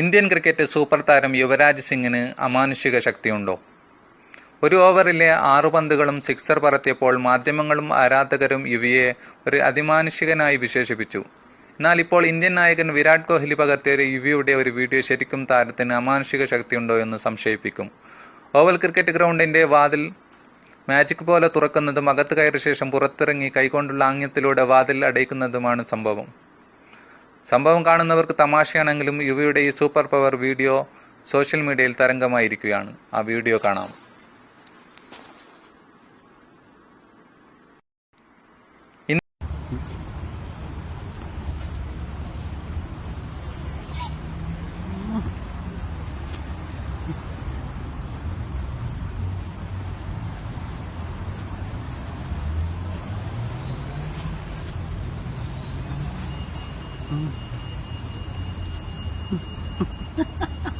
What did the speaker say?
Indian cricket super താരം യുവരാജ് സിംഗിന് അമാനുഷിക ശക്തിയുണ്ടോ? ഒരു ഓവറിലെ ആറു പന്തുകളും സിക്സർ പറത്തിയപ്പോൾ മാധ്യമങ്ങളും ആരാധകരും യുവിയെ ഒരു അതിമാനുഷികനായി വിശേഷിപ്പിച്ചു. എന്നാൽ ഇപ്പോൾ ഇന്ത്യൻ നായകൻ വിരാട് കോഹ്ലി പകർത്തിയ യുവിയുടെ ഒരു വീഡിയോ ശരിക്കും താരത്തിന് അമാനുഷിക ശക്തിയുണ്ടോ എന്ന് സംശയിപ്പിക്കും. ഓവൽ ക്രിക്കറ്റ് ഗ്രൗണ്ടിന്റെ വാതിൽ മാജിക് പോലെ തുറക്കുന്നതും അകത്ത് കയറിയ ശേഷം പുറത്തിറങ്ങി കൈകൊണ്ടുള്ള ആംഗ്യത്തിലൂടെ വാതിൽ അടയ്ക്കുന്നതുമാണ് സംഭവം. സംഭവം കാണുന്നവർക്ക് തമാശയാണെങ്കിലും യുവയുടെ ഈ സൂപ്പർ പവർ വീഡിയോ സോഷ്യൽ മീഡിയയിൽ തരംഗമായിരിക്കുകയാണ്. ആ വീഡിയോ കാണാം. Mm.